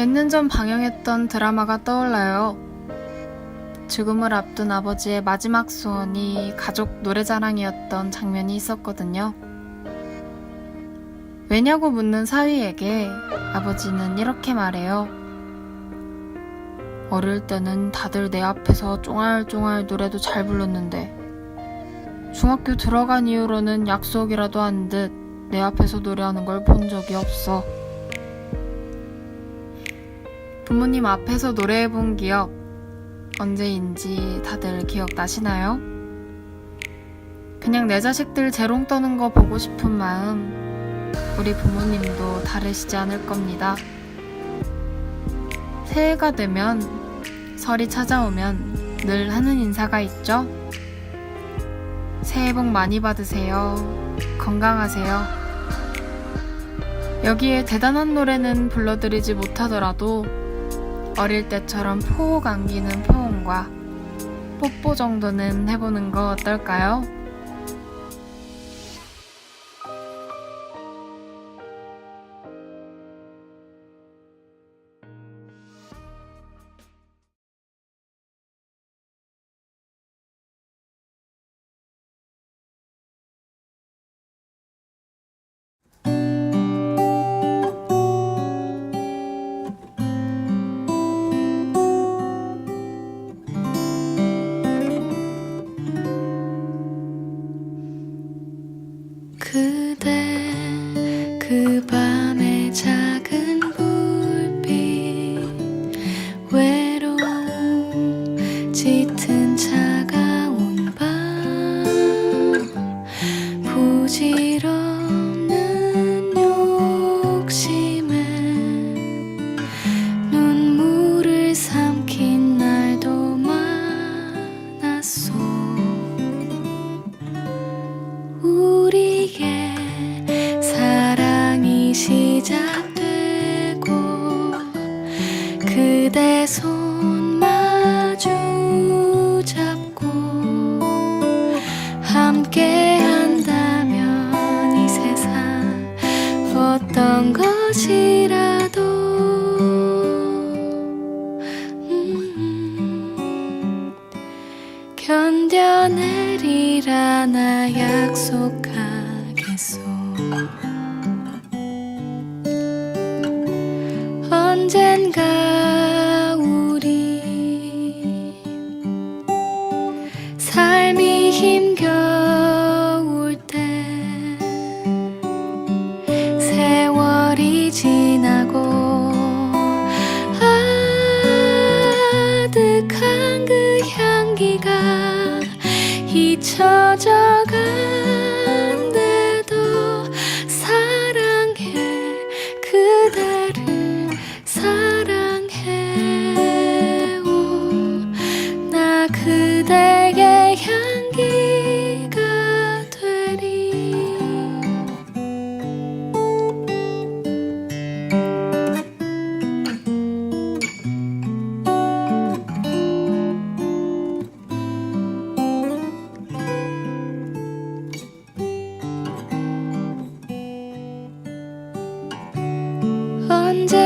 몇 년 전 방영했던 드라마가 떠올라요. 죽음을 앞둔 아버지의 마지막 소원이 가족 노래자랑이었던 장면이 있었거든요. 왜냐고 묻는 사위에게 아버지는 이렇게 말해요. 어릴 때는 다들 내 앞에서 쫑알쫑알 노래도 잘 불렀는데 중학교 들어간 이후로는 약속이라도 한 듯 내 앞에서 노래하는 걸 본 적이 없어. 부모님 앞에서 노래해본 기억 언제인지 다들 기억나시나요? 그냥 내 자식들 재롱 떠는 거 보고 싶은 마음 우리 부모님도 다르시지 않을 겁니다. 새해가 되면 설이 찾아오면 늘 하는 인사가 있죠. 새해 복 많이 받으세요. 건강하세요. 여기에 대단한 노래는 불러드리지 못하더라도 어릴 때처럼 포옥 안기는 포옹과 뽀뽀 정도는 해보는 거 어떨까요? 그대 손 마주 잡고 함께 한다면 이 세상 어떤 것이라도 음, 견뎌내리라 나 약속하 잊혀져 언젠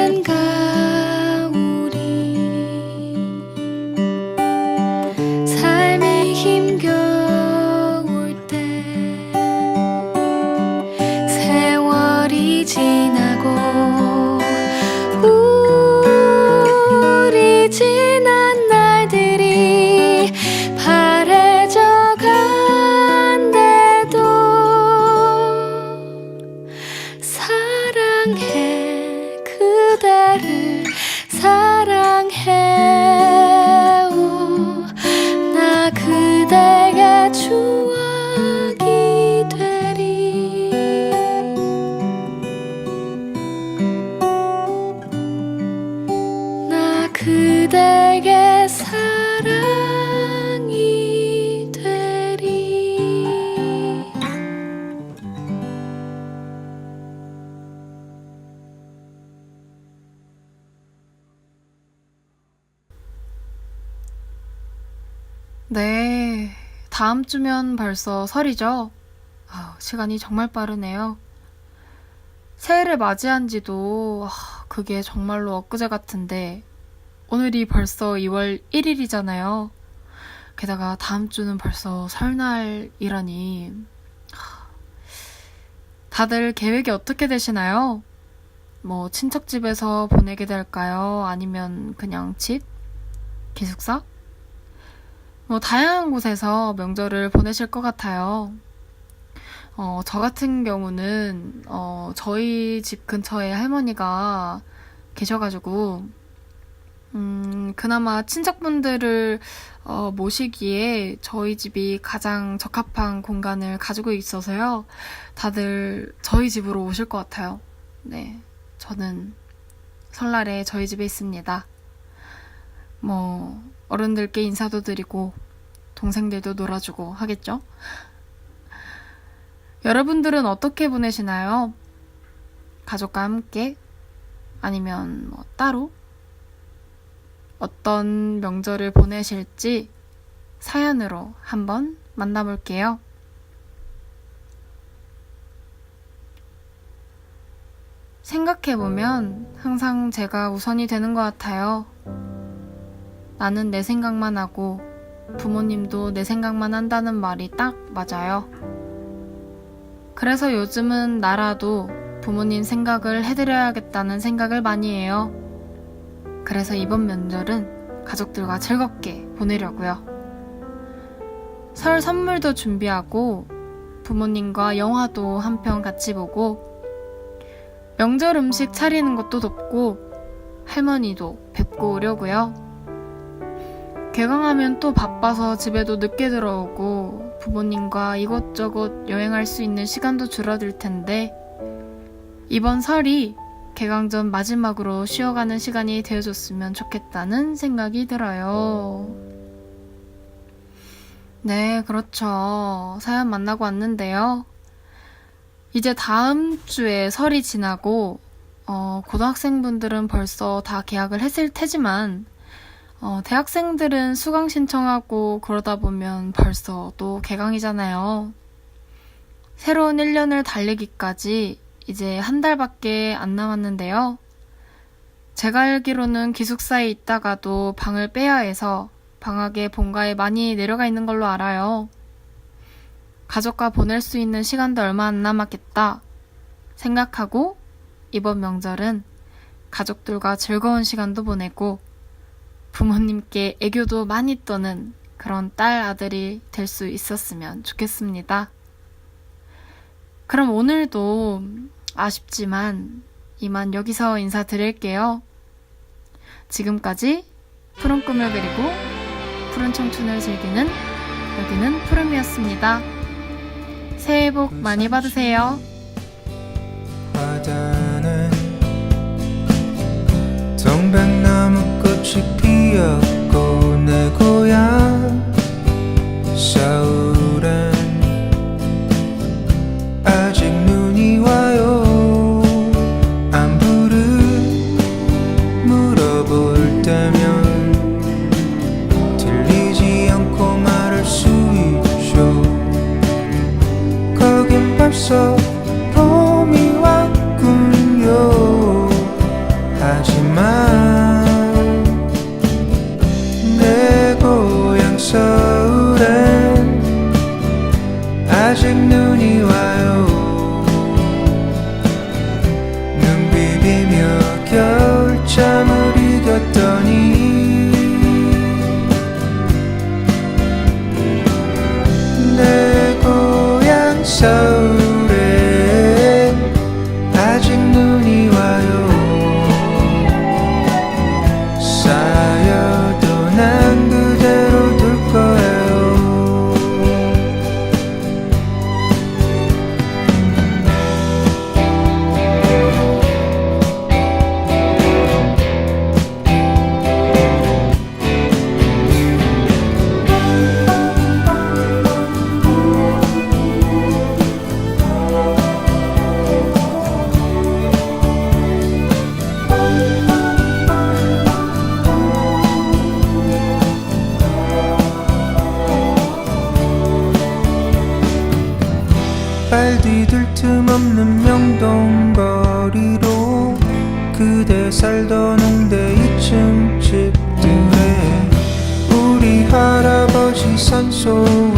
그대 네, 다음 주면 벌써 설이죠? 아우, 시간이 정말 빠르네요. 새해를 맞이한 지도 아, 그게 정말로 엊그제 같은데 오늘이 벌써 2월 1일이잖아요. 게다가 다음 주는 벌써 설날이라니. 하, 다들 계획이 어떻게 되시나요? 뭐 친척 집에서 보내게 될까요? 아니면 그냥 집? 기숙사? 뭐 다양한 곳에서 명절을 보내실 것 같아요. 어, 저 같은 경우는 어, 저희 집 근처에 할머니가 계셔가지고 음, 그나마 친척분들을 어, 모시기에 저희 집이 가장 적합한 공간을 가지고 있어서요. 다들 저희 집으로 오실 것 같아요. 네. 저는 설날에 저희 집에 있습니다. 뭐, 어른들께 인사도 드리고, 동생들도 놀아주고 하겠죠? 여러분들은 어떻게 보내시나요? 가족과 함께? 아니면 뭐 따로? 어떤 명절을 보내실지 사연으로 한번 만나볼게요. 생각해보면 항상 제가 우선이 되는 것 같아요. 나는 내 생각만 하고 부모님도 내 생각만 한다는 말이 딱 맞아요. 그래서 요즘은 나라도 부모님 생각을 해드려야겠다는 생각을 많이 해요. 그래서 이번 명절은 가족들과 즐겁게 보내려고요. 설 선물도 준비하고 부모님과 영화도 한 편 같이 보고 명절 음식 차리는 것도 돕고 할머니도 뵙고 오려고요. 개강하면 또 바빠서 집에도 늦게 들어오고 부모님과 이곳저곳 여행할 수 있는 시간도 줄어들 텐데 이번 설이 개강 전 마지막으로 쉬어가는 시간이 되어줬으면 좋겠다는 생각이 들어요. 네, 그렇죠. 사연 만나고 왔는데요. 이제 다음 주에 설이 지나고, 어, 고등학생분들은 벌써 다 개학을 했을 테지만, 어, 대학생들은 수강 신청하고 그러다 보면 벌써 또 개강이잖아요. 새로운 1년을 달리기까지 이제 한 달밖에 안 남았는데요. 제가 알기로는 기숙사에 있다가도 방을 빼야 해서 방학에 본가에 많이 내려가 있는 걸로 알아요. 가족과 보낼 수 있는 시간도 얼마 안 남았겠다 생각하고 이번 명절은 가족들과 즐거운 시간도 보내고 부모님께 애교도 많이 떠는 그런 딸 아들이 될 수 있었으면 좋겠습니다. 그럼 오늘도 아쉽지만 이만 여기서 인사드릴게요. 지금까지 푸른 꿈을 그리고 푸른 청춘을 즐기는 여기는 푸름이었습니다. 새해 복 많이 받으세요. 없는 명동 거리로 그대 살던 홍대 2층 집들에 우리 할아버지 산소